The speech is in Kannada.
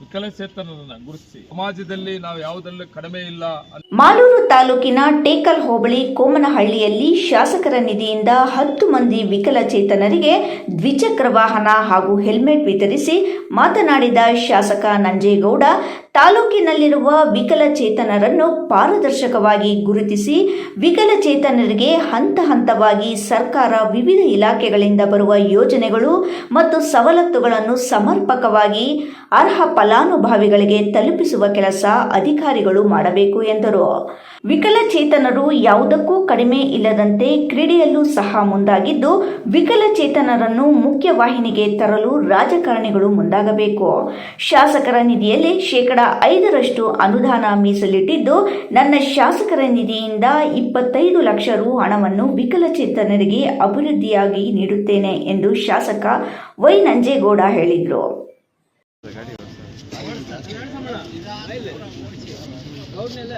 ವಿಕಲಚೇತನರನ್ನ ಗುರುತಿಸಿ. ಸಮಾಜದಲ್ಲಿ ನಾವು ಕಡಿಮೆ ಇಲ್ಲ ಮಾಲೂರು ತಾಲೂಕಿನ ಟೇಕಲ್ ಹೋಬಳಿ ಕೋಮನಹಳ್ಳಿಯಲ್ಲಿ ಶಾಸಕರ ನಿಧಿಯಿಂದ ಹತ್ತು ಮಂದಿ ವಿಕಲಚೇತನರಿಗೆ ದ್ವಿಚಕ್ರ ವಾಹನ ಹಾಗೂ ಹೆಲ್ಮೆಟ್ ವಿತರಿಸಿ ಮಾತನಾಡಿದ ಶಾಸಕ ನಂಜೇಗೌಡ, ತಾಲೂಕಿನಲ್ಲಿರುವ ವಿಕಲಚೇತನರನ್ನು ಪಾರದರ್ಶಕವಾಗಿ ಗುರುತಿಸಿ ವಿಕಲಚೇತನರಿಗೆ ಹಂತ ಹಂತವಾಗಿ ಸರ್ಕಾರ ವಿವಿಧ ಇಲಾಖೆಗಳಿಂದ ಬರುವ ಯೋಜನೆಗಳು ಮತ್ತು ಸವಲತ್ತುಗಳನ್ನು ಸಮರ್ಪಕವಾಗಿ ಅರ್ಹ ಫಲಾನುಭವಿಗಳಿಗೆ ತಲುಪಿಸುವ ಕೆಲಸ ಅಧಿಕಾರಿಗಳು ಮಾಡಬೇಕು ಎಂದರು. ವಿಕಲಚೇತನರು ಯಾವುದಕ್ಕೂ ಕಡಿಮೆ ಇಲ್ಲದಂತೆ ಕ್ರೀಡೆಯಲ್ಲೂ ಸಹ ಮುಂದಾಗಿದ್ದು, ವಿಕಲಚೇತನರನ್ನು ಮುಖ್ಯವಾಹಿನಿಗೆ ತರಲು ರಾಜಕಾರಣಿಗಳು ಮುಂದಾಗಬೇಕು. ಶಾಸಕರ ನಿಧಿಯಲ್ಲಿ ಶೇಕಡ ಐದರಷ್ಟು ಅನುದಾನ ಮೀಸಲಿಟ್ಟಿದ್ದು, ನನ್ನ ಶಾಸಕರ ನಿಧಿಯಿಂದ ಇಪ್ಪತ್ತೈದು ಲಕ್ಷ ರು ಹಣವನ್ನು ವಿಕಲಚೇತನರಿಗೆ ಅಭಿವೃದ್ಧಿಯಾಗಿ ನೀಡುತ್ತೇನೆ ಎಂದು ಶಾಸಕ ವೈ ನಂಜೇಗೌಡ ಹೇಳಿದರು. ಇಲ್ಲ ಗೌರ್ನಲ್ಲ